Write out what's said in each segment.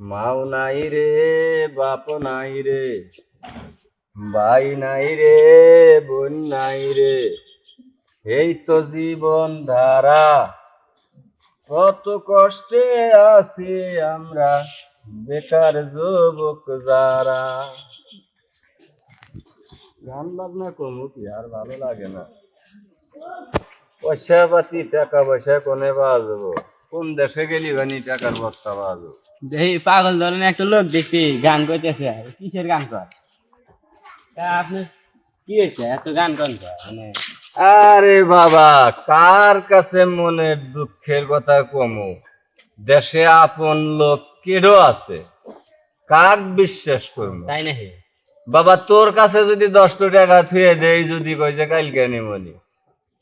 মাও নাই রে, বাপ নাই রে, ভাই নাই রে, বোন নাই রে। এই তো জীবন ধারা, কত কষ্টে আছি আমরা, বেকার যুবক যারা। গান বাজনা কমু কি, আর ভালো লাগে না। পয়সা পাতি, টাকা পয়সা কোনে বাজবো কোন দেশে গেলি বানি টাকার বস্তা বাজবো এই পাগল ধরনের একটা লোক দেখি গান করতেছে কিসের গান কর তা আপনি কি হয়েছে? এত গান কর? মানে আরে বাবা কার কাছে মনের দুঃখের কথা কমু? দেশে আপন লোক কেডো আছে? কাক বিশ্বাস করব তাই নাকি? বাবা তোর কাছে যদি দশটা টাকা থুয়ে দেই যদি কই যে কালকে নিমনি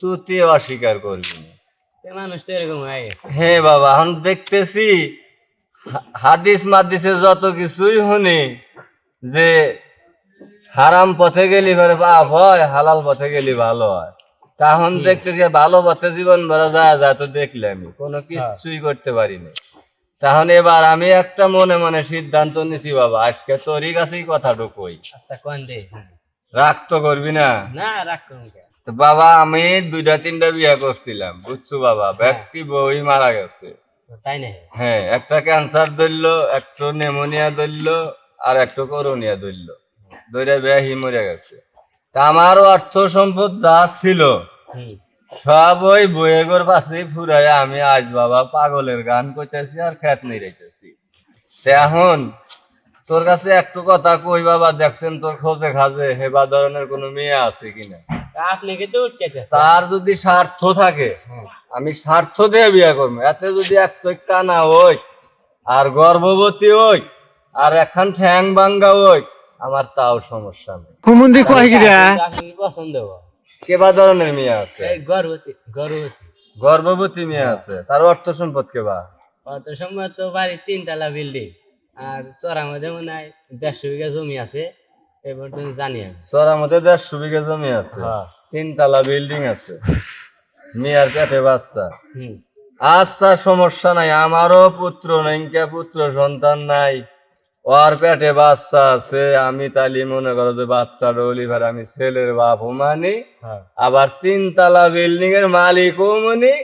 তুই অস্বীকার করবি না। মানুষ তো এরকম হয়ে গেছে। হে বাবা এখন দেখতেছি হাদিস মাদিসে যত কিছুই শুনি যে হারাম পথে গেলি ঘরে পাপ হয় হালাল পথে গেলি ভালো হয়। তখন দেখতেছি ভালো পথে জীবন ভরা যায় যায় তো দেখলামই কোনো কিছুই করতে পারিনি। তখন এবার আমি একটা মনে মনে সিদ্ধান্ত নিছি বাবা আজকে তোরই কাছেই কথাটুকু কই আচ্ছা কোন দে? হ্যাঁ। রাগ তো করবি না? না রাখ কোন কে তো বাবা আমি দুইটা তিনটা বিয়ে করছিলাম বুঝছ বাবা? ব্যক্তি বই মারা গেছে। তাই নাকি? হ্যাঁ একটা ক্যান্সার ধরলো একটা নেমোনিয়া ধরলো আর একটা করোনিয়া ধরলো। ধরে ব্যাহি মরে গেছে। তা আমার অর্থ সম্পদ যা ছিল সব ওই বইয়েগর পাশেই ফুরাই আমি আজ বাবা পাগলের গান করতেছি আর খ্যাত নিরেছি এখন তোর কাছে একটু কথা কই বাবা দেখছেন তোর খোঁজে খাজে হেবা ধরনের কোনো মেয়ে আছে কিনা? তার যদি স্বার্থ থাকে আমি স্বার্থ দিয়ে বিয়ে করব। এতে যদি এক চৈকা না ওই আর গর্ভবতী ওই আর এখন ঠ্যাং ভাঙ্গা ওই আমার তাও সমস্যা নেই। হুমুন্দি কয় গিরা আপনি পছন্দ হব? কেবা ধরনের মেয়ে আছে? গর্ভবতী গর্ভবতী। গর্ভবতী মেয়ে আছে। তার অর্থ সম্পদ কেবা? অত সময় তো বাড়ি তিনতলা বিল্ডিং। আর চড়ার মধ্যে মনে হয় দেড়শো বিঘা জমি আছে। এবার তুমি জানি আছে। চরার মধ্যে দেড়শো বিঘা জমি আছে। হ্যাঁ। তিনতলা বিল্ডিং আছে। মেয়ের পেটে বাচ্চা। আচ্ছা সমস্যা নাই। আমারও পুত্র নাইকা পুত্র সন্তান নাই। ওর পেটে বাচ্চা আছে। আমি তালি মনে করো যে বাচ্চাটা অলিভার আমি ছেলের বাপ মানি। হ্যাঁ। আবার তিনতলা বিল্ডিং এর মালিকও মানি।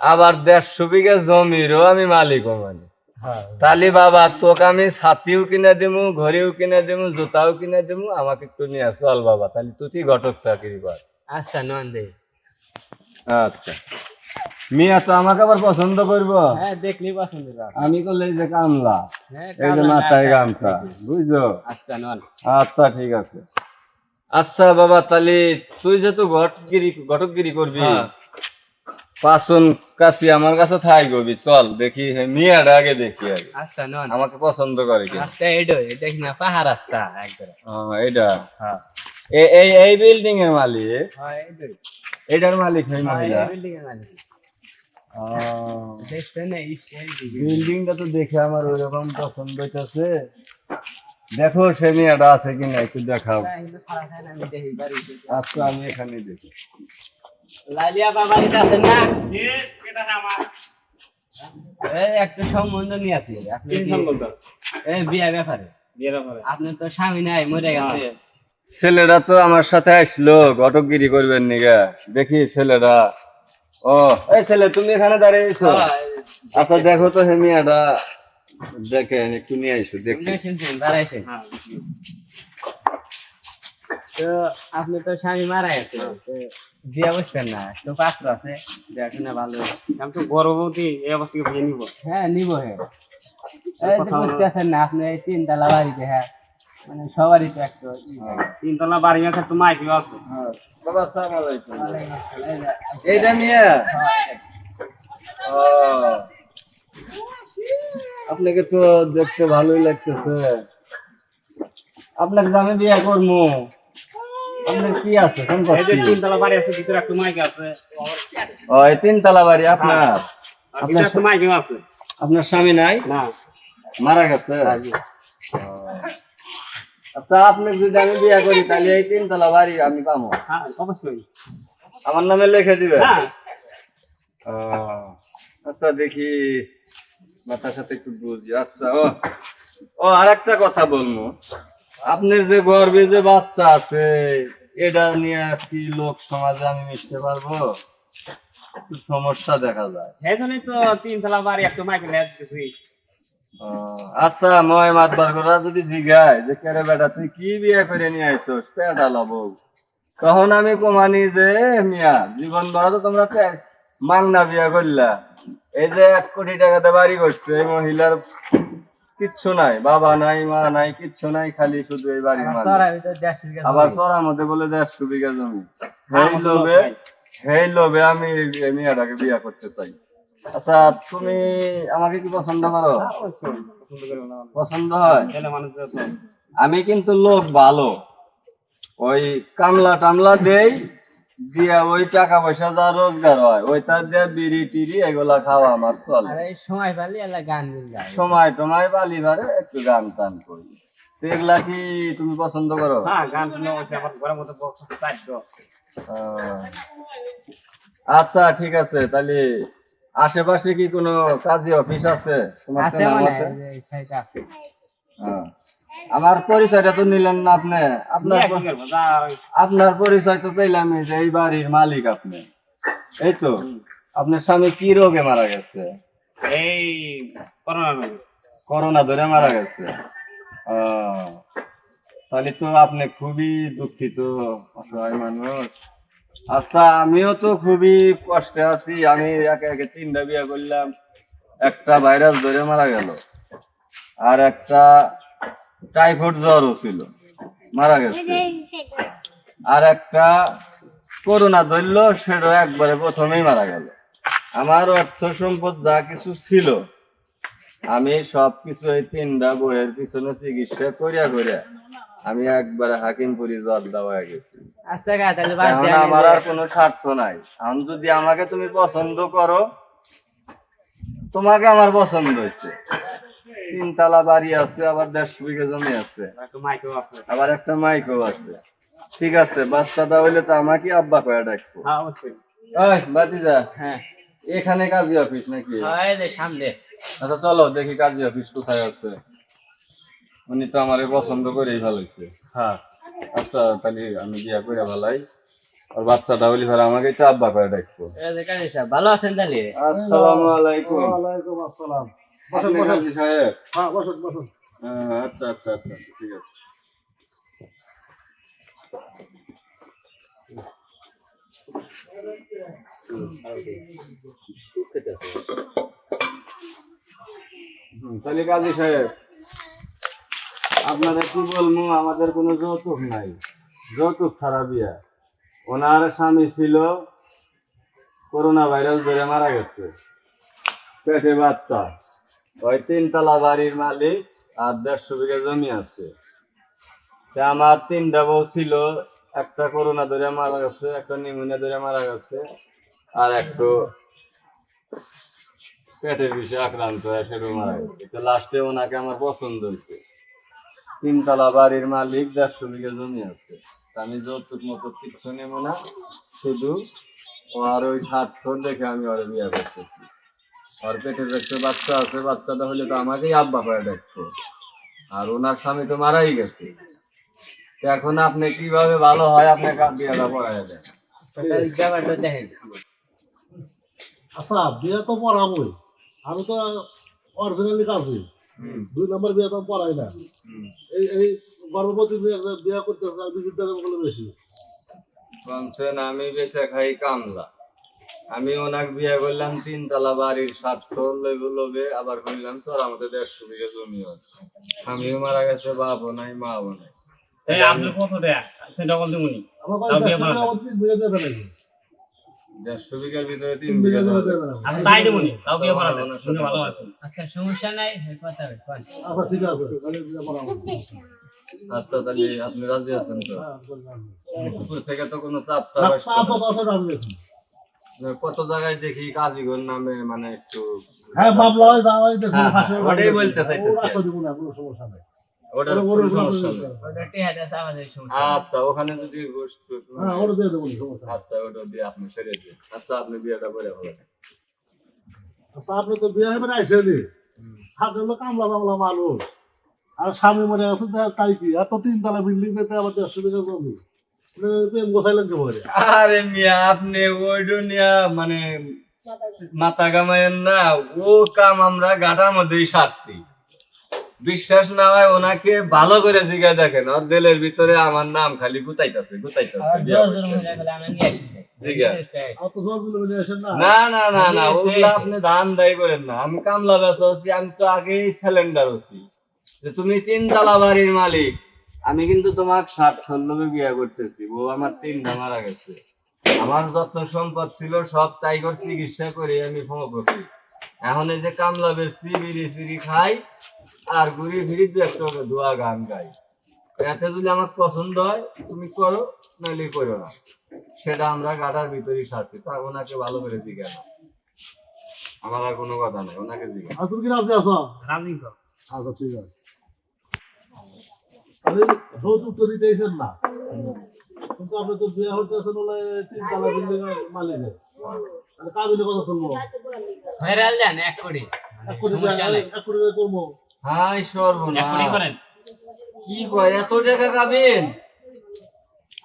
আবার দেড়শো বিঘা জমিরও আমি মালিকও মানি। হ্যাঁ তালি বাবা তোকে আমি ছাতিও কিনে দিমু ঘড়িও কিনে দিমু জুতাও কিনে দিমু আমাকে একটু নিয়ে চল বাবা তাহলে তুই ঘটক চাকরি কর আচ্ছা নন দে। আচ্ছা। মিয়া তো আমাকে আবার পছন্দ করব? হ্যাঁ দেখলি পছন্দ আমি করলে যে কামলা হ্যাঁ এই যে মাথায় গামছা বুঝছ? আচ্ছা নন আচ্ছা ঠিক আছে। আচ্ছা বাবা তাহলে তুই যেহেতু ঘটগিরি ঘটকগিরি করবি? হ্যাঁ। পাঁচন কাছে আমার কাছে থাই করবি চল দেখি হে মিয়াটা আগে দেখি আগে। আচ্ছা নন। আমাকে পছন্দ করে কি রাস্তা এইটো দেখি না পাহাড় রাস্তা একদম। এইটা হ্যাঁ। এই এই এই বিল্ডিং এর মালিক? হ্যাঁ এইটোই এটার মালিক এই মহিলা। বিল্ডিং এর মালিক। বিল্ডিংটা তো দেখে আমার ওইরকম পছন্দ হইতেছে। দেখো সে মেয়েটা আছে কিনা একটু দেখাও। হয়। আচ্ছা আমি এখানে দেখি। লালিয়া বাবাড়িতে আছেন না? এই একটা সম্বন্ধ নিয়ে আছি আপনি কি- এই বিয়া ব্যাপারে। আপনার তো স্বামী নাই মরে গেছে। ছেলেটা তো আমার সাথে আসলো ঘটকগিরি করবেন নিগা দেখি ছেলেরা ও এই ছেলে তুমি এখানে দাঁড়িয়েছো আচ্ছা দেখো তো হে মিয়াটা। দেখে একটু নিয়ে আইসো দেখি। দাঁড়াইছেন। তো আপনি তো স্বামী মারা গেছে বিয়া বসবেন না তো পাত্র আছে দেখেন না ভালো। আমি তো গর্ভবতী এই অবস্থাকে ভেঙে নিব। হ্যাঁ নিব হ্যাঁ এই তো বুঝতে আছেন না আপনি এই তিনতলা বাড়িতে হ্যাঁ মানে সবারই তো একটু তিনতলা বাড়ি আছে তো মাইকেও আছে? বাবা আসসালামু আলাইকুম। এইটা মিয়া? আপনাকে তো দেখতে ভালোই লাগতেছে। আপনাকে আমি বিয়ে করব। আপনার কি আছে? কোন এই যে তিনতলা বাড়ি আছে ভিতরে একটা মাইক আছে। ও এই তিনতলা বাড়ি আপনার? আর একটা মাইকেও আছে। আপনার স্বামী নাই? না। মারা গেছে? আচ্ছা আপনাকে যদি আমি বিয়ে করি তাহলে এই তিনতলা বাড়ি আমি পাবো। হ্যাঁ অবশ্যই। আমার নামে লিখে দিবে? হ্যাঁ। আচ্ছা দেখি। মাথার সাথে একটু বুঝি। আচ্ছা ও। ও আর একটা কথা বলব। আপনার যে গর্বে যে বাচ্চা আছে এটা নিয়ে কি লোক সমাজে আমি মিশতে পারব? সমস্যা দেখা যায়। এই জন্যই তো তিন তলা বাড়ি একটা মাইকে দিছি। আচ্ছা ময় মাতবার করা যদি জিগায় যে কেরে বেটা তুই কি বিয়ে করে নিয়ে আইসোস? পেটা লব তখন আমি কমানি যে মিয়া জীবন ভরা তো তোমরা মাংনা বিয়ে করলা। এই যে এক কোটি টাকাতে বাড়ি করছে এই মহিলার কিচ্ছু নাই বাবা নাই মা নাই কিচ্ছু নাই খালি শুধু এই বাড়ির মালিক। আবার সরার মধ্যে বলে দেড়শো বিঘা জমি। হেই লোভে হেই লোভে আমি মেয়েটাকে বিয়ে করতে চাই। আচ্ছা তুমি আমাকে কি পছন্দ করো? পছন্দ করে না পছন্দ হয়? আমি কিন্তু লোক ভালো। ওই কামলা টামলা দেই দিয়া ওই টাকা পয়সা যা রোজগার হয় ওইটা দিয়ে বিড়ি টিড়ি এগুলা খাওয়া আমার চলে। আর এই সময় পালি এলা গান সময় টময় বালি বারে একটু গান টান করি। এগুলা কি তুমি পছন্দ করো? হ্যাঁ গান শুনে অবশ্যই আমার ঘরের আহ, আচ্ছা ঠিক আছে তাহলে আশেপাশে কি কোনো কাজী অফিস আছে? তোমার আছে মানে আছে। হ্যাঁ। আমার পরিচয়টা তো নিলেন না আপনি। আপনার আপনার পরিচয় তো পেলাম যে এই বাড়ির মালিক আপনি। এই তো আপনার স্বামী কি রোগে মারা গেছে? এই করোনা করোনা ধরে মারা গেছে। তাহলে তো আপনি খুবই দুঃখিত অসহায় মানুষ। আচ্ছা আমিও তো খুবই কষ্টে আছি। আমি একে একে তিনটা বিয়ে করলাম। একটা ভাইরাস ধরে মারা গেল। আর একটা টাইফয়েড জ্বরও ছিল মারা গেছে। আর একটা করোনা ধরল সেটা একবারে প্রথমেই মারা গেল। আমার অর্থ সম্পদ যা কিছু ছিল আমি সব কিছু এই তিনটা বইয়ের পিছনে চিকিৎসা করিয়া করিয়া আমি একবারে হাকিমপুরি জ্বর দেওয়া গেছি। আচ্ছা এখন আমার আর কোনো স্বার্থ নাই। এখন যদি আমাকে তুমি পছন্দ করো তোমাকে আমার পছন্দ হয়েছে। তিনতলা বাড়ি আছে আবার দেড়শো বিঘা জমি আছে। একটা মাইকেও আছে। আবার একটা মাইকও আছে। ঠিক আছে বাচ্চাটা হইলে তো আমাকে আব্বা কয়ে ডাকবো। হ্যাঁ বাতিজা হ্যাঁ। এখানে কাজী অফিস নাকি? সামনে। আচ্ছা চলো দেখি কাজী অফিস কোথায় আছে। উনি তো আমারে পছন্দ করেই ভালোইছে। হ্যাঁ। আচ্ছা তাহলে আমি বিয়া করে ভালাই। আর বাচ্চাটা হইলে ফের আমাকে তো আব্বা করে ডাকবো। ভালো আছেন তাহলে? আসসালামু আলাইকুম। ওয়ালাইকুম আসসালাম। আপনি কাজী সাহেব। হ্যাঁ বসুন বসুন। আচ্ছা আচ্ছা আচ্ছা ঠিক আছে। তাহলে কাজী সাহেব আপনাদের কি বলব আমাদের কোনো যৌতুক নাই। যৌতুক ছাড়া বিয়া। ওনার স্বামী ছিল করোনা ভাইরাস ধরে মারা গেছে। পেটে বাচ্চা। ওই তিনতলা বাড়ির মালিক আর দেড়শো বিঘা জমি আছে। তা আমার তিনটা বউ ছিল, একটা করোনা ধরে মারা গেছে, একটা নিউমোনিয়া ধরে মারা গেছে, আর একটু পেটের বিষয়ে আক্রান্ত হয়ে সেটাও মারা গেছে। তো লাস্টে ওনাকে আমার পছন্দ হয়েছে। তিনতলা বাড়ির মালিক, দেড়শো বিঘা জমি আছে। আমি যৌতুক মতো কিচ্ছু নেব না, শুধু ও আর ওই স্বার্থ দেখে আমি ওর বিয়ে করতেছি। আর পেটে যে একটা বাচ্চা আছে বাচ্চাটা হলে তো আমাকেই আব্বা করে দেখতো। আর ওনার স্বামী তো মারাই গেছে। তো এখন আপনি কীভাবে ভালো হয় আপনাকে বিয়েটা পড়ায় দেন? দেখেন। আচ্ছা বিয়ে তো পড়াবই। আমি তো অরিজিনালি কাজী। দুই নম্বর বিয়ে তো পড়াই না। এই এই গর্ভবতী বিয়ে বিয়ে করতেছে বলে বেশি। বলছেন আমি বেঁচে খাই কামলা। আমি ওনাকে বিয়ে করলাম তিন তিনতলা বাড়ির স্বার্থ লেগে লোভে। আবার করলাম তোর আমাদের দেড়শো বিঘা জমি আছে। আমিও মারা গেছে বাপও নাই মাও নাই। দেড়শো বিঘার ভিতরে তিন বিঘা। দেবে তাও বিয়ে করা ভালো আছে আচ্ছা সমস্যা নাই কথা আচ্ছা ঠিক আছে আচ্ছা তাহলে আপনি রাজি আছেন তো? হ্যাঁ, উপর থেকে তো কোনো চাপ। কত জায়গায় দেখি কাজীগর নামে মানে একটু হ্যাঁ মামলা হয় হ্যাঁ, ফাঁসি হ্যাঁ, ওটাই বলতে চাইতেছি। কোনো সমস্যা নেই। ওটার ওরা- কোনো সমস্যা ওরা- ওটা টেহাদ আছে আমাদের সমস্যা আচ্ছা ওখানে যদি ঘুষ হ্যাঁ ওটা দিয়ে দেবো সমস্যা আচ্ছা ওটা দিয়ে আপনি ফেরে দিন। আচ্ছা আপনি বিয়েটা করে ভালো আচ্ছা আপনি তো বিয়ে হবে কামলা মানুষ। আর স্বামী মরে গেছে তাই কি? এত তিনতলা বিল্ডিং পেতে আবার দেড়শো বিঘা জমি। আরে মিয়া আপনি ওই দুনিয়া মানে মাথা কামায়েন না ও কাম আমরা গাটার মধ্যেই সারছি। বিশ্বাস না হয় ওনাকে ভালো করে জিজ্ঞাসা দেখেন ওর দিলের ভিতরে আমার নাম খালি গুতাইতাছে গুতাইতাছে না। না ওগুলা। আপনি ধান দায়ী করেন না। আমি কামলা হচ্ছি আমি তো আগেই সিলিন্ডার হচ্ছি। যে তুমি তিন তালা বাড়ির মালিক আমি কিন্তু তোমার ষাট ষোলোকে বিয়ে করতেছি বউ আমার তিনটা মারা গেছে। আমার যত সম্পদ ছিল সব টাইগর চিকিৎসা করে আমি ফোন করছি। এখন এই যে কামলা বেশি বিড়ি ফিরি খাই আর ঘুরি ফিরি দু একটা দোয়া গান গাই। এতে যদি আমার পছন্দ হয় তুমি করো নাহলে করো না। সেটা আমরা গাটার ভিতরেই সারছি তা ওনাকে ভালো করে জিজ্ঞাসা আমার আর কোনো কথা নাই ওনাকে জিজ্ঞাসা আর তুমি কি রাজি আছো? রাজি তো। আচ্ছা ঠিক আছে। তাহলে যৌতুক তো দিতেইছেন না। কিন্তু আপনি তো বিয়ে হতেছেন হলে তিনতলা বিল্ডিং এর মালিকের। তাহলে কাবিলে কথা শুনব। ভাইরাল যান এক কোটি। এক কোটি সমস্যা টাকা- নেই। এক কোটি করব। হাই এক কোটি করেন। কি কয় এত টাকা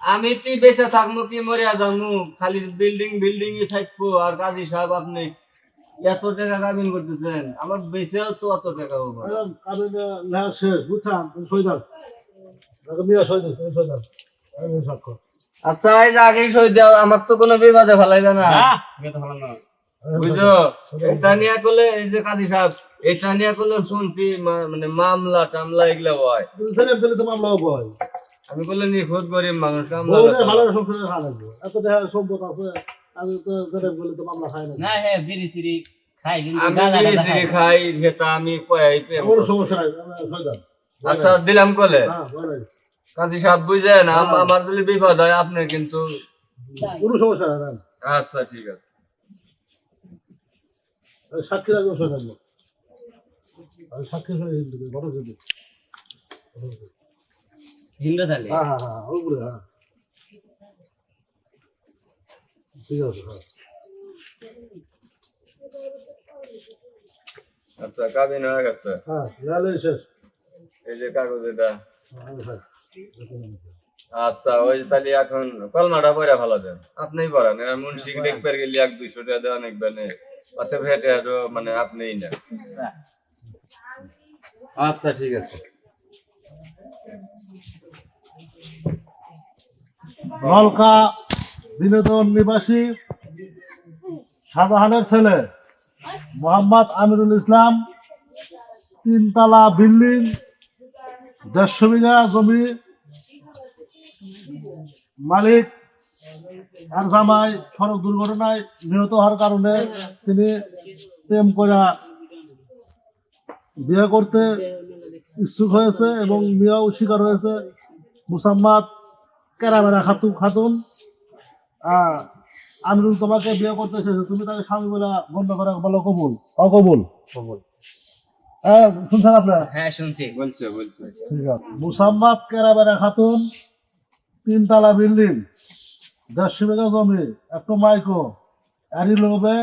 আমি তুই বেঁচে থাকব কি মরিয়া যাব? খালি বিল্ডিং বিল্ডিং ই থাকব। আর কাজী সাহেব আপনি এত টাকা কাবিন করতেছেন? আমার বেঁচেও তো অত টাকা হবে। শেষ বুঝছেন সই দাও আচ্ছা আগেই সই দেওয়া আমার তো কোনো বিপদে ফেলাইবে না। এটা নিয়ে করলে এই যে কাজী সাহেব এটা নিয়ে করলে শুনছি মানে মামলা টামলা এগুলো হয়। তুমি ছেলে পেলে তো মামলা হয় আমি গরিব মানুষ ভালো এত দেখা সম্পদ আছে তো তো মামলা খাই না না হ্যাঁ বিড়ি সিড়ি খাই কিন্তু আমি বিড়ি সিড়ি খাই। আমি কয়াই সমস্যা আচ্ছা দিলাম কলে? হ্যাঁ কাজী সাহেব বুঝেন আম- আমার যদি বিপদ হয় আপনার কিন্তু কোনো সমস্যা না আচ্ছা ঠিক আছে। সাক্ষী রাখব সাক্ষী হিন্দি ঘটক হিন্দি হিন্দু তাহলে? হ্যাঁ হ্যাঁ হ্যাঁ হ্যাঁ। ঠিক আছে হ্যাঁ। আচ্ছা কাবিন হয়ে গেছে। হ্যাঁ শেষ। এই যে কাগজ এটা হ্যাঁ, হ্যাঁ। আচ্ছা ওই তাহলে এখন কলমাটা ভালো দেন। আপনিই পড়ান এরা মুন্সিক দেখবার গেলে এক দুইশো টাকা দেওয়া নেবেন অত ভেটে আরও মানে আপনিই নেন। আচ্ছা ঠিক আছে। নলকা বিনোদন নিবাসী শাহজাহানের ছেলে মোহাম্মদ আমিরুল ইসলাম তিনতলা বিল্ডিং দেড়শো বিঘা জমি মালিক আর জামাই সড়ক দুর্ঘটনায় নিহত হওয়ার কারণে তিনি প্রেম করে বিয়ে করতে ইচ্ছুক হয়েছে এবং মেয়েও স্বীকার হয়েছে। মুসাম্মাদ কেরামেরা খাতুন খাতুন আহ, আমিরুল তোমাকে বিয়ে করতে এসেছে তুমি তাকে স্বামী বলে গণ্য করে বলো কবুল। অকবুল কবুল। হ্যাঁ শুনছেন আপনার? হ্যাঁ শুনছি। বলছে বলছে। ঠিক আছে। মুসাম্মাদ কেরাবেরা খাতুন তিনতলা বিল্ডিং। দেড়শো বিঘা জমি একটু মাইকো। এরই লোভে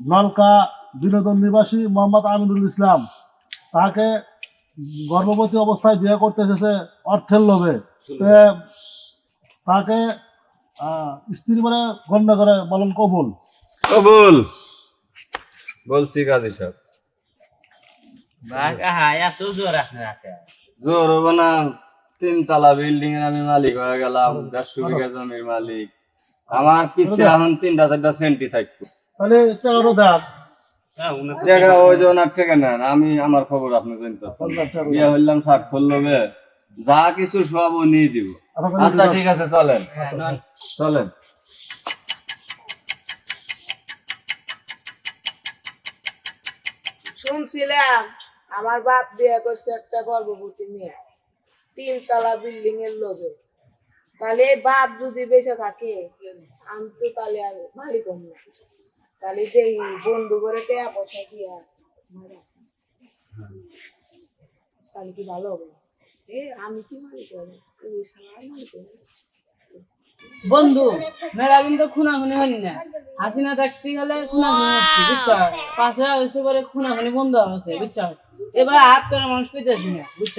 নলকা বিনোদন নিবাসী মোহাম্মদ আমিনুল ইসলাম তাকে গর্ভবতী অবস্থায় বিয়ে করতে এসেছে অর্থের লোভে। তাকে আহ, স্ত্রী মানে গণ্য করে বলেন কবুল। কবুল। বলছি কাজী সাহেব। জোর হবে না। তিনতলা বিল্ডিং এর আমি মালিক হয়ে গেলাম দেড়শো বিঘা জমির মালিক। আমার পিছিয়ে এখন তিনটা চারটা সেন্টি থাকতো তাহলে হ্যাঁ টাকা ওই যে ওনার টাকা নেন আমি আমার খবর আপনি জানতেছেন। বিয়ে হইলাম ষাট করলবে যা কিছু সব নিয়ে দিব। আচ্ছা ঠিক আছে চলেন। হ্যাঁ চলেন। শুনছিলাম আমার বাপ বিয়ে করছে একটা গর্ভবতী মেয়ে। তিনতলা বিল্ডিং এর লোভে। তাহলে বাপ যদি বেঁচে থাকে, আমি তো তাহলে আর মালিক হম তাহলে যেই বন্ধু করে টেয়া পয়সা দিয়া তাহলে কি ভালো হবে? এ, আমি কি মালিক হব? ওই শালা মালিক হবে বন্ধু, মেলা দিন তো খুনাখুনি হয়নি না। হাসিনা থাকতে হলে খুনাখুনি হচ্ছে, বুঝছ? পাশে হয়েছে পরে খুনাখুনি বন্ধ হচ্ছে, বুঝছ? এবার হাত করে মানুষ পেতেছি না বুঝছ?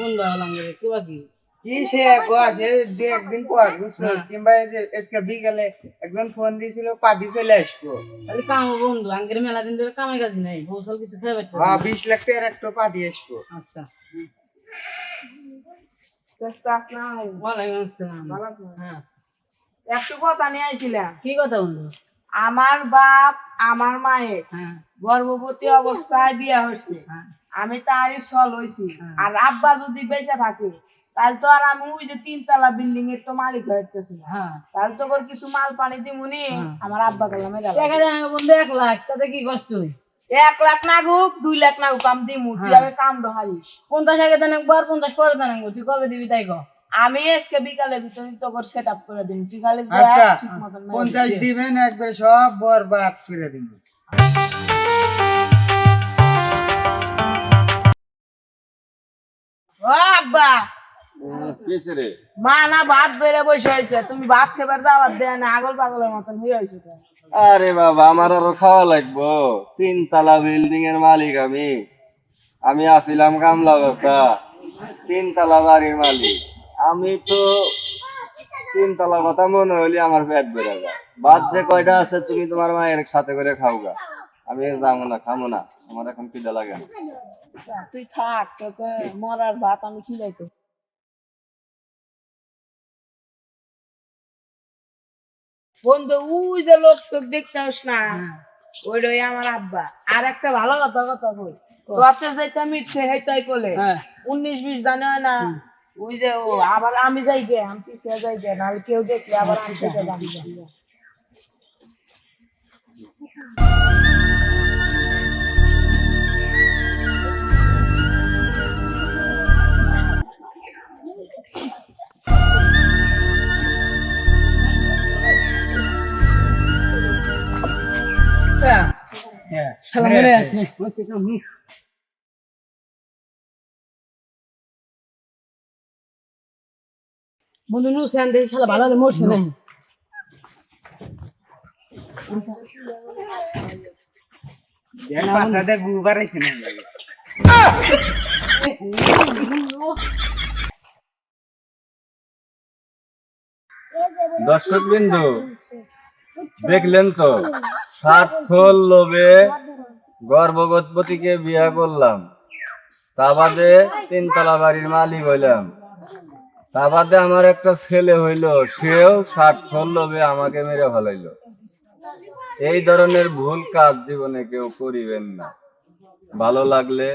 বন্ধ হলাম কি বাকি কি? সে গো দু একদিন পর বুঝছ? কিংবা আজকে বিকালে একজন ফোন দিয়েছিল পার্টি চলে আসব। খালি কাম বন্ধু আঙ্কের মেলা দিন ধরে কামে কাজ নাই বৌসল কিছু খেয়ে হ্যাঁ বিশ লাখ টাকার একটা পার্টি আসব। আচ্ছা? হ্যাঁ। একটু কথা নিয়ে আইছিলাম। কি কথা বন্ধু? আমার বাপ আমার মায়ের। হ্যাঁ। গর্ভবতী অবস্থায় বিয়ে হয়েছে। হ্যাঁ আমি তারই সল হয়েছি। আর আব্বা যদি বেঁচে থাকে তাহলে তো আর আমি ওই যে তিনতলা বিল্ডিং এর তো মালিক হইতেছি না। হ্যাঁ। তাহলে তো করে কিছু মাল পানি দিমুনি আমার আব্বা কালামে বন্ধু এক লাখ তাতে কি কষ্ট হয়? এক লাখ নাগুক দুই লাখ নাগুক আমি দিমু। তুই আগে কাম হারিস পঞ্চাশ আগে দেন একবার পঞ্চাশ পরে দেন। তুই কবে দিবি তাই কো আমি আজকে বিকালের ভিতরে তো করে সেট আপ করে দিন তুই খালি যা, আচ্ছা ঠিক মতন পঞ্চাশ দিবেন একবার সব বরবাদ করে দিবেন আব্বা। কিসে মা না ভাত বেড়ে বসে হয়েছে। তুমি ভাত খেবার দাওয়াত দেয় না আগল পাগলের মতন হয়ে হয়েছে আরে বাবা আমার আরও খাওয়া লাগবো। তিন তালা বিল্ডিং এর মালিক আমি। আমি আছিলাম কামলা বসা। তিন তালা বাড়ির মালিক। আমি তো তিন তালা কথা মনে হলে আমার পেট বেড়ে যায়। বাদ যে কয়টা আছে তুমি তোমার মায়ের সাথে করে খাওগা। আমি যাব না খাব না। আমার এখন খিদে লাগে না। তুই থাক তোকে মরার ভাত আমি খিলাইতে বন্ধু উই যে লোক তোকে দেখতে হস না ওইটাই আমার আব্বা। আর একটা ভালো কথা কথা কই। তোতে যেটা মিটছে হেতাই কোলে হ্যাঁ উনিশ বিশ জানে হয় না ওই যে ও আবার আমি যাই গে আমি পিছিয়ে যাই গে নাহলে কেউ দেখলে আবার আমি পিছিয়ে যাব শালা মরে আছে বসে কাম হুম। বন্ধু নু সেন দেখি শালা ভালো হলে মরছে নাই দেখ পাশাতে গুবার এখানে লাগে দর্শক বিন্দু দেখলেন তো স্বার্থর লোভে গর্ভবতীকে বিয়া করলাম। তা বাদে তিনতলা বাড়ির মালিক হইলাম। তা বাদে আমার একটা ছেলে হইল, সেও স্বার্থর লোভে আমাকে মেরে ফেলাইলো। এই ধরনের ভুল কাজ জীবনে কেউ করিবেন না। ভালো লাগলে